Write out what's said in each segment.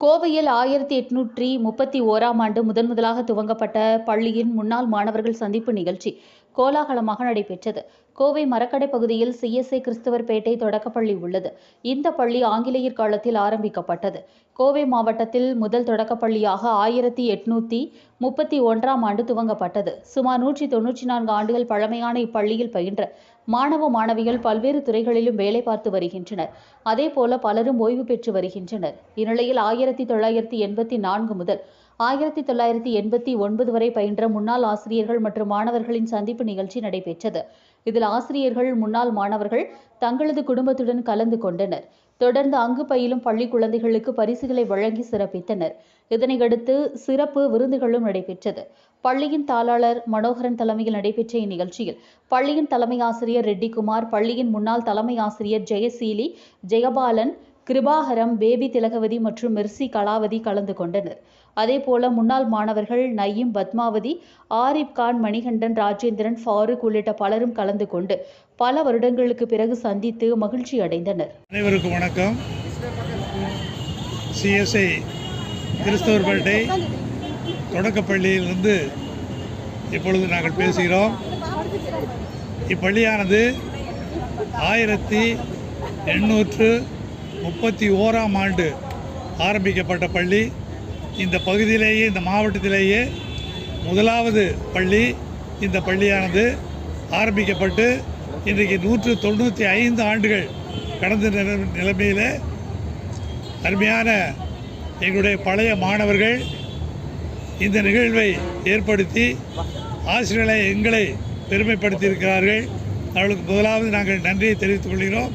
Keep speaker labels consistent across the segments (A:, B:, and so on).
A: கோவையில் ஆயிரத்தி எட்நூற்றி முப்பத்தி ஓராம் ஆண்டு முதன் முதலாக துவங்கப்பட்ட பள்ளியின் முன்னாள் மாணவர்கள் சந்திப்பு நிகழ்ச்சி. கோலாகலமாக நடைபெற்றது. கோவை மரக்கடை பகுதியில் சிஎஸ்ஐ கிறிஸ்தவர் பேட்டை தொடக்கப்பள்ளி உள்ளது. இந்த பள்ளி ஆங்கிலேயர் காலத்தில் ஆரம்பிக்கப்பட்டது. கோவை மாவட்டத்தில் முதல் தொடக்கப்பள்ளியாக ஆயிரத்தி எட்நூத்தி முப்பத்தி ஒன்றாம் ஆண்டு துவங்கப்பட்டது. சுமார் நூற்றி தொன்னூற்றி நான்கு ஆண்டுகள் பழமையான இப்பள்ளியில் பயின்ற மாணவ மாணவிகள் பல்வேறு துறைகளிலும் வேலை பார்த்து வருகின்றனர். அதேபோல பலரும் ஓய்வு பெற்று வருகின்றனர். இந்நிலையில் ஆயிரத்தி தொள்ளாயிரத்தி எண்பத்தி நான்கு முதல் ஆயிரத்தி தொள்ளாயிரத்தி எண்பத்தி ஒன்பது வரை பயின்ற முன்னாள் ஆசிரியர்கள் மற்றும் மாணவர்களின் சந்திப்பு நிகழ்ச்சி நடைபெற்றது. இதில் ஆசிரியர்கள் முன்னாள் மாணவர்கள் தங்களது குடும்பத்துடன் கலந்து கொண்டனர். தொடர்ந்து அங்கு பயிலும் பள்ளி குழந்தைகளுக்கு பரிசுகளை வழங்கி சிறப்பித்தனர். இதனையடுத்து சிறப்பு விருந்துகளும் நடைபெற்றது. பள்ளியின் தாளாளர் மனோகரன் தலைமையில் நடைபெற்ற இந்நிகழ்ச்சியில் பள்ளியின் தலைமை ஆசிரியர் ரெட்டிகுமார் பள்ளியின் முன்னாள் தலைமை ஆசிரியர் ஜெயசீலி ஜெயபாலன் கிருபாகரம் பேபி திலகவதி மற்றும் மிர்சி கலாவதி கலந்து கொண்டனர். அதேபோல முன்னாள் மாணவர்கள் நயீம் பத்மாவதி ஆரிப் கான் மணிகண்டன் ராஜேந்திரன் ஃபாரூக் உள்ளிட்ட பலரும் கலந்து கொண்டு பல வருடங்களுக்கு பிறகு சந்தித்து மகிழ்ச்சி அடைந்தனர்.
B: அனைவருக்கும் வணக்கம். சிஎஸ்ஐ கிறிஸ்தவர் பேட்டை தொடக்கப்பள்ளியிலிருந்து இப்பொழுது நாங்கள் பேசுகிறோம். இப்பள்ளியானது ஆயிரத்தி எண்ணூற்று முப்பத்தி ஓராம் ஆண்டு ஆரம்பிக்கப்பட்ட பள்ளி. இந்த பகுதியிலேயே இந்த மாவட்டத்திலேயே முதலாவது பள்ளி இந்த பள்ளியானது. ஆரம்பிக்கப்பட்டு இன்றைக்கு நூற்று தொண்ணூற்றி ஐந்து ஆண்டுகள் கடந்த நில- நிலைமையிலே அருமையான எங்களுடைய பழைய மாணவர்கள் இந்த நிகழ்வை ஏற்படுத்தி ஆசிரியர்களை எங்களை பெருமைப்படுத்தியிருக்கிறார்கள். அவர்களுக்கு முதலாவது நாங்கள் நன்றியை தெரிவித்துக் கொள்கிறோம்.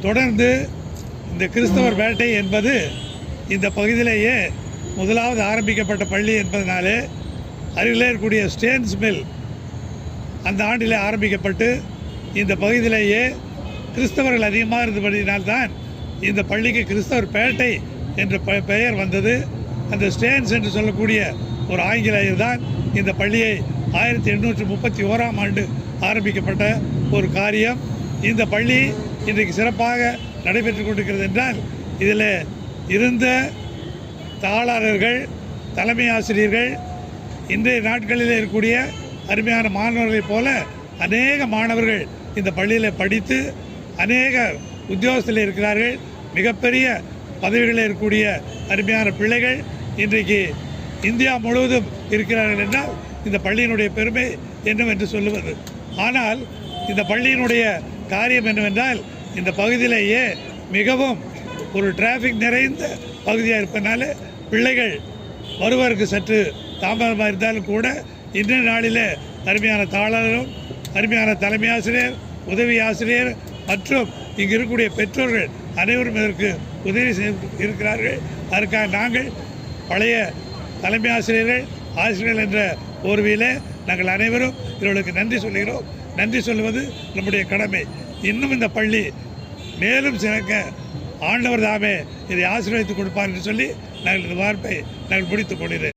B: தொடர்ந்து இந்த கிறிஸ்தவர் வேட்டை என்பது இந்த பகுதியிலேயே முதலாவது ஆரம்பிக்கப்பட்ட பள்ளி என்பதனாலே அருகிலே இருக்கக்கூடிய ஸ்டேன்ஸ் மில் அந்த ஆண்டிலே ஆரம்பிக்கப்பட்டு இந்த பகுதியிலேயே கிறிஸ்தவர்கள் அதிகமாக இருந்தபடியினால்தான் இந்த பள்ளிக்கு கிறிஸ்தவர் பேட்டை என்ற பெ- பெயர் வந்தது. அந்த ஸ்டேன்ஸ் என்று சொல்லக்கூடிய ஒரு ஆங்கிலேயர் தான் இந்த பள்ளியை ஆயிரத்தி எண்ணூற்றி முப்பத்தி ஓராம் ஆண்டு ஆரம்பிக்கப்பட்ட ஒரு காரியம். இந்த பள்ளி இன்றைக்கு சிறப்பாக நடைபெற்று கொண்டிருக்கிறது என்றால் இதில் இருந்த தாளாளர்கள் தலைமை ஆசிரியர்கள் இன்றைய நாட்களில் இருக்கக்கூடிய அருமையான மாணவர்களைப் போல அநேக மாணவர்கள் இந்த பள்ளியில் படித்து அநேக உத்தியோகத்தில் இருக்கிறார்கள். மிகப்பெரிய பதவிகளில் இருக்கக்கூடிய அருமையான பிள்ளைகள் இன்றைக்கு இந்தியா முழுவதும் இருக்கிறார்கள் என்றால் இந்த பள்ளியினுடைய பெருமை என்னவென்று சொல்லுவது. ஆனால் இந்த பள்ளியினுடைய காரியம் என்னவென்றால் இந்த பகுதியிலேயே மிகவும் ஒரு டிராஃபிக் நிறைந்த பகுதியாக இருப்பதனால பிள்ளைகள் வருவதற்கு சற்று தாமதமாக இருந்தாலும் கூட இன்றைய நாளில் அருமையான தாளரும் அருமையான தலைமை ஆசிரியர் உதவி ஆசிரியர் மற்றும் இங்கு இருக்கக்கூடிய பெற்றோர்கள் அனைவரும் இதற்கு உதவி செய்ய இருக்கிறார்கள். அதற்காக நாங்கள் பழைய தலைமை ஆசிரியர்கள் ஆசிரியர்கள் என்ற போர்வையில் நாங்கள் அனைவரும் இவர்களுக்கு நன்றி சொல்கிறோம். நன்றி சொல்வது நம்முடைய கடமை. இன்னும் இந்த பள்ளி மேலும் சிறக்க ஆண்டவர் தாமே இதை ஆசீர்வதித்து கொடுப்பார் என்று சொல்லி நாங்கள் இந்த வார்ப்பை நாங்கள் முடித்துக் கொள்கிறேன்.